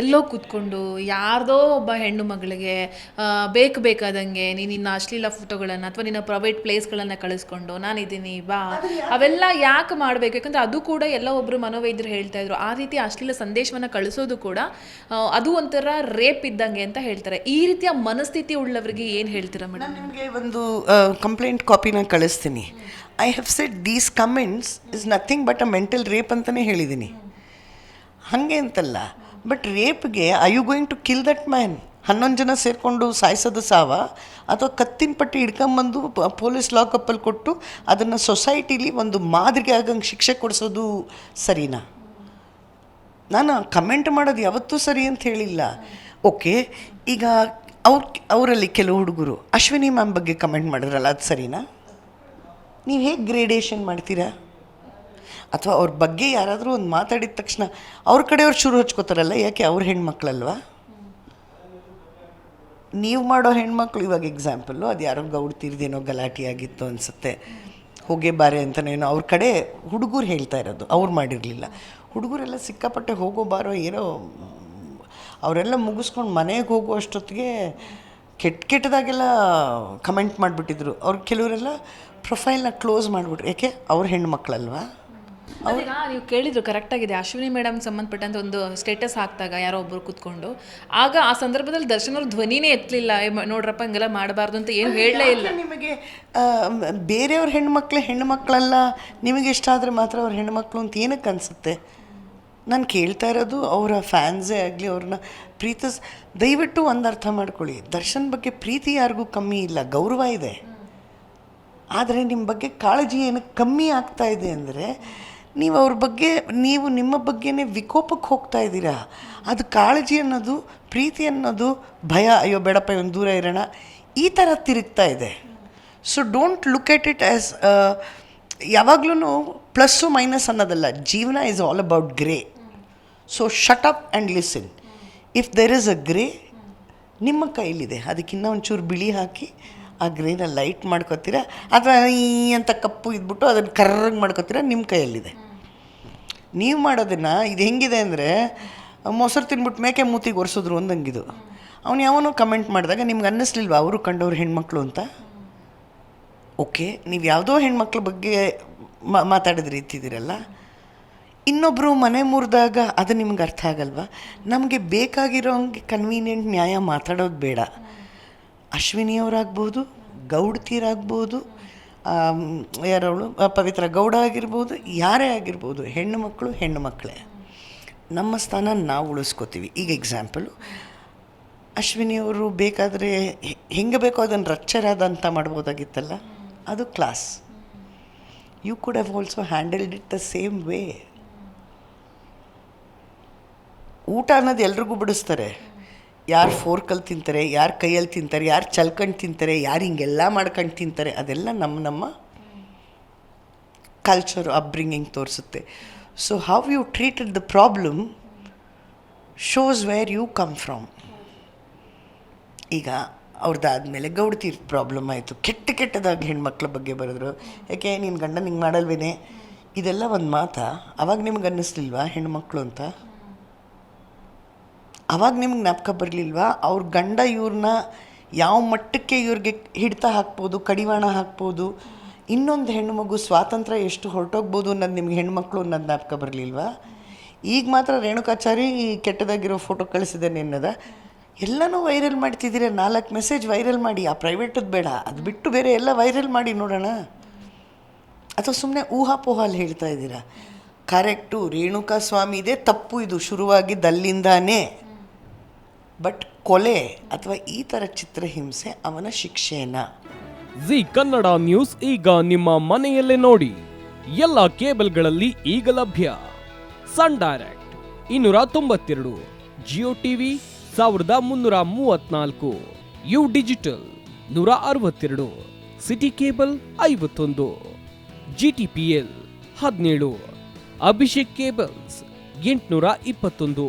ಎಲ್ಲೋ ಕೂತ್ಕೊಂಡು ಯಾರ್ದೋ ಒಬ್ಬ ಹೆಣ್ಣು ಮಗಳಿಗೆ ಬೇಕು ಬೇಕಾದಂಗೆ ನೀನು ನಿನ್ನ ಅಶ್ಲೀಲ ಫೋಟೋಗಳನ್ನು ಅಥವಾ ನಿನ್ನ ಪ್ರೈವೇಟ್ ಪ್ಲೇಸ್ಗಳನ್ನು ಕಳಿಸ್ಕೊಂಡು ನಾನಿದ್ದೀನಿ, ಬಾ. ಅವೆಲ್ಲ ಯಾಕೆ ಮಾಡಬೇಕು? ಯಾಕಂದರೆ ಅದು ಕೂಡ ಎಲ್ಲ ಒಬ್ಬರು ಮನೋವೈದ್ಯರು ಹೇಳ್ತಾ ಇದ್ರು. ಆ ರೀತಿ ಅಶ್ಲೀಲ ಸಂದೇಶವನ್ನು ಕಳಿಸೋದು ಕೂಡ ಅದು ಒಂಥರ ರೇಪ್ ಇದ್ದಂಗೆ ಅಂತ ಹೇಳ್ತಾರೆ. ಈ ರೀತಿಯ ಮನಸ್ಥಿತಿ ಉಳ್ಳವರಿಗೆ ಏನು ಹೇಳ್ತೀರಾ ಮೇಡಮ್ ನಾನು ನಿಮಗೆ ಒಂದು ಕಂಪ್ಲೇಂಟ್ ಕಾಪಿನ ಕಳಿಸ್ತೀನಿ. I have set these comments is nothing but a mental rape ಅಂತಲೇ ಹೇಳಿದ್ದೀನಿ. ಹಾಗೆ ಅಂತಲ್ಲ. But ರೇಪ್ಗೆ I you going to kill that man ಹನ್ನೊಂದು ಜನ ಸೇರಿಕೊಂಡು ಸಾಯಿಸೋದು ಸಾವ, ಅಥವಾ ಕತ್ತಿನ ಪಟ್ಟಿ ಹಿಡ್ಕೊಂಬಂದು ಪೊಲೀಸ್ ಲಾಕಪ್ಪಲ್ಲಿ ಕೊಟ್ಟು ಅದನ್ನು ಸೊಸೈಟಿಲಿ ಒಂದು ಮಾದರಿಗೆ ಆಗಂಗೆ ಶಿಕ್ಷೆ ಕೊಡಿಸೋದು ಸರಿನಾ? ನಾನು ಕಮೆಂಟ್ ಮಾಡೋದು ಯಾವತ್ತೂ ಸರಿ ಅಂತ ಹೇಳಿಲ್ಲ. ಓಕೆ, ಈಗ ಅವ್ರ, ಅವರಲ್ಲಿ ಕೆಲವು ಹುಡುಗರು, ಅಶ್ವಿನಿ ಮ್ಯಾಮ್ ಬಗ್ಗೆ ಕಮೆಂಟ್ ಮಾಡಿದ್ರಲ್ಲ, ಅದು ಸರಿನಾ? ನೀವು ಹೇಗೆ ಗ್ರೇಡೇಷನ್ ಮಾಡ್ತೀರಾ? ಅಥವಾ ಅವ್ರ ಬಗ್ಗೆ ಯಾರಾದರೂ ಒಂದು ಮಾತಾಡಿದ ತಕ್ಷಣ ಅವ್ರ ಕಡೆಯವ್ರು ಶುರು ಹಚ್ಕೋತಾರಲ್ಲ, ಯಾಕೆ ಅವ್ರ ಹೆಣ್ಮಕ್ಳಲ್ವಾ? ನೀವು ಮಾಡೋ ಹೆಣ್ಮಕ್ಳು ಇವಾಗ ಎಕ್ಸಾಂಪಲ್ಲು ಅದು ಯಾರೋ ಗೌಡ್ತಿರ್ದೇನೋ ಗಲಾಟೆ ಆಗಿತ್ತು ಅನಿಸುತ್ತೆ. ಹೋಗೇ ಬಾರೆ ಅಂತನೇನೋ ಅವ್ರ ಕಡೆ ಹುಡುಗರು ಹೇಳ್ತಾ ಇರೋದು, ಅವ್ರು ಮಾಡಿರಲಿಲ್ಲ. ಹುಡುಗರೆಲ್ಲ ಸಿಕ್ಕಾಪಟ್ಟೆ ಹೋಗೋ ಬಾರೋ ಏನೋ ಅವರೆಲ್ಲ ಮುಗಿಸ್ಕೊಂಡು ಮನೆಗೆ ಹೋಗೋ ಅಷ್ಟೊತ್ತಿಗೆ ಕೆಟ್ಟ ಕೆಟ್ಟದಾಗೆಲ್ಲ ಕಮೆಂಟ್ ಮಾಡಿಬಿಟ್ಟಿದ್ರು. ಅವ್ರು ಕೆಲವರೆಲ್ಲ ಪ್ರೊಫೈಲ್ನ ಕ್ಲೋಸ್ ಮಾಡಿಬಿಟ್ರು. ಯಾಕೆ? ಅವ್ರ ಹೆಣ್ಮಕ್ಳಲ್ವಾ? ಈಗ ನೀವು ಕೇಳಿದ್ರು ಕರೆಕ್ಟ್ ಆಗಿದೆ. ಅಶ್ವಿನಿ ಮೇಡಮ್ ಸಂಬಂಧಪಟ್ಟಂತ ಒಂದು ಸ್ಟೇಟಸ್ ಹಾಕ್ದಾಗ ಯಾರೋ ಒಬ್ರು ಕೂತ್ಕೊಂಡು. ಆಗ ಆ ಸಂದರ್ಭದಲ್ಲಿ ದರ್ಶನ್ ಅವ್ರ ಧ್ವನಿನೇ ಎತ್ತಲಿಲ್ಲ. ನೋಡ್ರಪ್ಪ ಹಂಗೆಲ್ಲ ಮಾಡಬಾರ್ದು ಅಂತ ಏನು ಹೇಳಲೇ ಇಲ್ಲ. ನಿಮಗೆ ಬೇರೆಯವ್ರ ಹೆಣ್ಮಕ್ಳು ಹೆಣ್ಮಕ್ಳಲ್ಲ ನಿಮಗೆ ಇಷ್ಟ ಆದರೆ ಮಾತ್ರ ಅವ್ರ ಹೆಣ್ಮಕ್ಳು ಅಂತ ಏನಕ್ಕೆ ಅನಿಸುತ್ತೆ? ನಾನು ಕೇಳ್ತಾ ಇರೋದು ಅವರ ಫ್ಯಾನ್ಸೇ ಆಗಲಿ ಅವ್ರನ್ನ ಪ್ರೀತಿಸ್ ದಯವಿಟ್ಟು ಒಂದು ಅರ್ಥ ಮಾಡ್ಕೊಳ್ಳಿ. ದರ್ಶನ್ ಬಗ್ಗೆ ಪ್ರೀತಿ ಯಾರಿಗೂ ಕಮ್ಮಿ ಇಲ್ಲ ಗೌರವ ಇದೆ. ಆದರೆ ನಿಮ್ಮ ಬಗ್ಗೆ ಕಾಳಜಿ ಏನಕ್ಕೆ ಕಮ್ಮಿ ಆಗ್ತಾ ಇದೆ ಅಂದರೆ ನೀವು ಅವ್ರ ಬಗ್ಗೆ, ನೀವು ನಿಮ್ಮ ಬಗ್ಗೆನೇ ವಿಕೋಪಕ್ಕೆ ಹೋಗ್ತಾ ಇದ್ದೀರಾ? ಅದು ಕಾಳಜಿ ಅನ್ನೋದು, ಪ್ರೀತಿ ಅನ್ನೋದು, ಭಯ. ಅಯ್ಯೋ ಬೇಡಪ್ಪ, ಇವನು ದೂರ ಇರೋಣ. ಈ ಥರ ತಿರುಗ್ತಾ ಇದೆ. So don't look at it as ಯಾವಾಗಲೂ ಪ್ಲಸ್ಸು ಮೈನಸ್ ಅನ್ನೋದಲ್ಲ. ಜೀವನ is all about grey so shut up and listen if there is a grey ನಿಮ್ಮ ಕೈಲಿದೆ. ಅದಕ್ಕಿನ್ನ ಒಂಚೂರು ಬಿಳಿ ಹಾಕಿ ಆ ಗ್ರೇನ ಲೈಟ್ ಮಾಡ್ಕೊತೀರಾ? ಅಥವಾ ಈ ಅಂತ ಕಪ್ಪು ಇದ್ಬಿಟ್ಟು ಅದನ್ನು ಕರ್ರಂಗೆ ಮಾಡ್ಕೊತೀರಾ? ನಿಮ್ಮ ಕೈಯಲ್ಲಿದೆ. ನೀವು ಮಾಡೋದನ್ನು ಇದು ಹೆಂಗಿದೆ ಅಂದರೆ, ಮೊಸರು ತಿನ್ಬಿಟ್ಟು ಮೇಕೆ ಮೂತಿಗೆ ಒರೆಸಿದ್ರು ಒಂದಂಗಿದು ಅವನು ಯಾವನೋ ಕಮೆಂಟ್ ಮಾಡಿದಾಗ ನಿಮ್ಗೆ ಅನ್ನಿಸ್ಲಿಲ್ವ? ಅವರು ಕಂಡವ್ರು ಹೆಣ್ಮಕ್ಳು ಅಂತ? ಓಕೆ, ನೀವು ಯಾವುದೋ ಹೆಣ್ಮಕ್ಳ ಬಗ್ಗೆ ಮಾತಾಡಿದ ರೀತಿ ಇದ್ದೀರಲ್ಲ ಇನ್ನೊಬ್ಬರು ಮನೆ ಮುರಿದಾಗ ಅದು ನಿಮ್ಗೆ ಅರ್ಥ ಆಗಲ್ವಾ? ನಮಗೆ ಬೇಕಾಗಿರೋ ಹಂಗೆ ಕನ್ವೀನಿಯೆಂಟ್ ನ್ಯಾಯ ಮಾತಾಡೋದು ಬೇಡ. ಅಶ್ವಿನಿಯವರಾಗ್ಬೋದು ಗೌಡ್ತಿಯರಾಗ್ಬೋದು ಯಾರವಳು ಪವಿತ್ರ ಗೌಡ ಆಗಿರ್ಬೋದು, ಯಾರೇ ಆಗಿರ್ಬೋದು, ಹೆಣ್ಣು ಮಕ್ಕಳು, ಹೆಣ್ಣು ಮಕ್ಕಳೇ. ನಮ್ಮ ಸ್ಥಾನ ನಾವು ಉಳಿಸ್ಕೋತೀವಿ. ಈಗ ಎಕ್ಸಾಂಪಲು ಅಶ್ವಿನಿಯವರು ಬೇಕಾದರೆ ಹೆಂಗೆ ಬೇಕೋ ಅದನ್ನು ರಚ್ಚರಾದಂಥ ಮಾಡ್ಬೋದಾಗಿತ್ತಲ್ಲ? ಅದು class you could have also handled it the same way ಊಟ ಅನ್ನೋದು ಎಲ್ರಿಗೂ ಬಿಡಿಸ್ತಾರೆ. ಯಾರು ಫೋರ್ಕಲ್ಲಿ ತಿಂತಾರೆ, ಯಾರು ಕೈಯಲ್ಲಿ ತಿಂತಾರೆ, ಯಾರು ಚಲ್ಕಂಡು ತಿಂತಾರೆ, ಯಾರು ಹಿಂಗೆಲ್ಲ ಮಾಡ್ಕೊಂಡು ತಿಂತಾರೆ, ಅದೆಲ್ಲ ನಮ್ಮ ನಮ್ಮ ಕಲ್ಚರ್ ಅಪ್ಬ್ರಿಂಗಿಂಗ್ ತೋರಿಸುತ್ತೆ. So how you treated the problem shows where you come from ಈಗ ಅವ್ರದ್ದಾದಮೇಲೆ ಗೌಡತಿ ಪ್ರಾಬ್ಲಮ್ ಆಯಿತು. ಕೆಟ್ಟ ಕೆಟ್ಟದಾಗಿ ಹೆಣ್ಮಕ್ಳ ಬಗ್ಗೆ ಬರೆದ್ರು. ಯಾಕೆ ನಿನ್ನ ಗಂಡ ನಿಂಗೆ ಮಾಡಲ್ವೇನೆ? ಇದೆಲ್ಲ ಒಂದು ಮಾತಾ? ಅವಾಗ ನಿಮ್ಗೆ ಅನ್ನಿಸ್ಲಿಲ್ವಾ ಹೆಣ್ಮಕ್ಳು ಅಂತ? ಅವಾಗ ನಿಮ್ಗೆ ಜ್ಞಾಪಕ ಬರಲಿಲ್ವಾ? ಅವ್ರ ಗಂಡ ಇವ್ರನ್ನ ಯಾವ ಮಟ್ಟಕ್ಕೆ ಇವ್ರಿಗೆ ಹಿಡಿತ ಹಾಕ್ಬೋದು, ಕಡಿವಾಣ ಹಾಕ್ಬೋದು, ಇನ್ನೊಂದು ಹೆಣ್ಣು ಮಗು ಸ್ವಾತಂತ್ರ್ಯ ಎಷ್ಟು ಹೊರಟೋಗ್ಬೋದು ಅನ್ನೋದು ನಿಮ್ಗೆ ಹೆಣ್ಮಕ್ಳು ಅನ್ನೋದು ಜ್ಞಾಪಕ ಬರಲಿಲ್ವಾ? ಈಗ ಮಾತ್ರ ರೇಣುಕಾಚಾರಿ ಕೆಟ್ಟದಾಗಿರೋ ಫೋಟೋ ಕಳಿಸಿದ್ದೇನೆ ಅನ್ನೋದ ಎಲ್ಲನೂ ವೈರಲ್ ಮಾಡ್ತಿದ್ದೀರ. ನಾಲ್ಕು ಮೆಸೇಜ್ ವೈರಲ್ ಮಾಡಿ. ಆ ಪ್ರೈವೇಟದ್ದು ಬೇಡ. ಅದು ಬಿಟ್ಟು ಬೇರೆ ಎಲ್ಲ ವೈರಲ್ ಮಾಡಿ ನೋಡೋಣ. ಅಥವಾ ಸುಮ್ಮನೆ ಊಹಾಪೋಹಾಲ್ ಹೇಳ್ತಾ ಇದ್ದೀರಾ? ಕರೆಕ್ಟು ರೇಣುಕಾ ಸ್ವಾಮಿ ಇದೆ. ತಪ್ಪು ಇದು. ಶುರುವಾಗಿದ್ದು ಅಲ್ಲಿಂದಾನೇ. ಬಟ್ ಕೊಲೆ ಅಥವಾ ಈ ಥರ ಚಿತ್ರಹಿಂಸೆ ಅವನ ಶಿಕ್ಷೆನ. ಜಿ ಕನ್ನಡ ನ್ಯೂಸ್ ಈಗ ನಿಮ್ಮ ಮನೆಯಲ್ಲೇ ನೋಡಿ. ಎಲ್ಲ ಕೇಬಲ್ಗಳಲ್ಲಿ ಈಗ ಲಭ್ಯ. ಸನ್ ಡೈರೆಕ್ಟ್ ಇನ್ನೂರ ತೊಂಬತ್ತೆರಡು, ಜಿಯೋ ಟಿವಿ ಸಾವಿರದ ಮುನ್ನೂರ ಮೂವತ್ನಾಲ್ಕು ಯು ಡಿಜಿಟಲ್ ನೂರ ಅರವತ್ತೆರಡು, ಸಿಟಿ ಕೇಬಲ್ ಐವತ್ತೊಂದು ಜಿ ಟಿ ಪಿ ಎಲ್ ಹದಿನೇಳು, ಅಭಿಷೇಕ್ ಕೇಬಲ್ಸ್ ಎಂಟುನೂರ ಇಪ್ಪತ್ತೊಂದು.